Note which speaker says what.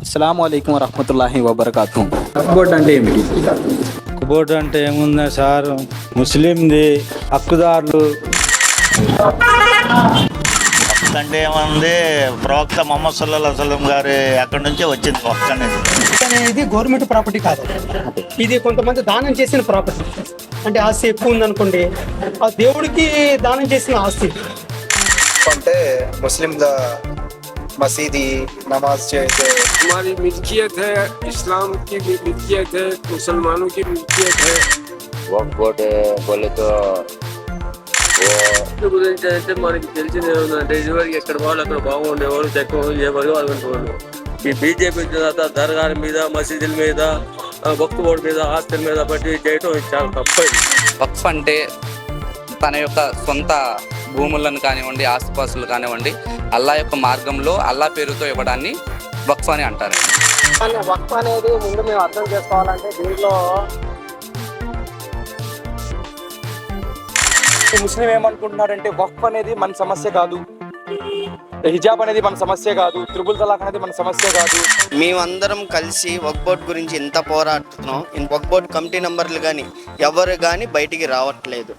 Speaker 1: అస్సలం అయికం వరహమతుల్లాహి వబర్కాతు బోర్డు అంటే ఏమిటి?
Speaker 2: బోర్డు అంటే ఏముంది సార్? ముస్లింది హక్కుదారులు.
Speaker 3: అంటే ఏముంది? ప్రవక్త మొహమ్మద్ సల్లా సలం గారి అక్కడి నుంచే వచ్చింది వక్త అనేది.
Speaker 4: అనేది గవర్నమెంట్ ప్రాపర్టీ కాదు. ఇది కొంతమంది దానం చేసిన ప్రాపర్టీ. అంటే ఆస్తి ఎక్కువ ఉందనుకోండి ఆ దేవుడికి దానం చేసిన ఆస్తి.
Speaker 5: అంటే ముస్లిం మసీది నమాజ్ చేసే
Speaker 6: हमारी मिल्कियत है इस्लाम की भी मिल्कियत है मुसलमानों की मिल्कियत है
Speaker 7: वक्फ बोर्ड बोले तो वो
Speaker 8: వస్తువు గురించి అయితే మనకి తెలిసింది ఏముందంటే ఇదివరకు ఎక్కడ వాళ్ళు అక్కడ బాగుండేవారు తక్కువ ఎవరు అనుకునేవాళ్ళు ఈ బీజేపీ తర్వాత దర్గాల మీద మసీదుల మీద ఆ, వక్తు బోర్డు మీద ఆస్తుల మీద బట్టి చేయటం ఇది చాలా తప్పది
Speaker 9: వక్ఫ్ అంటే తన యొక్క సొంత భూములను కానివ్వండి ఆస్తిపాస్తులు కానివ్వండి అల్లా యొక్క మార్గంలో అల్లా పేరుతో ఇవ్వడాన్ని వక్ఫ్ అని అంటారు.
Speaker 4: వక్ఫ్ అనేది ముందు మేము అర్థం చేసుకోవాలంటే దీంట్లో
Speaker 10: ముస్లిం ఏమనుకుంటున్నారంటే వక్ఫ్ అనేది మన సమస్య కాదు. హిజాబ్ అనేది మన సమస్య కాదు. త్రిబుల్ తలాక్ అనేది మన సమస్య కాదు.
Speaker 11: మేమందరం కలిసి వక్ బోర్డ్ గురించి ఇంత పోరాడుతున్నాం. వక్ బోర్డ్ కమిటీ నంబర్లు కానీ ఎవరు కానీ బయటికి రావట్లేదు.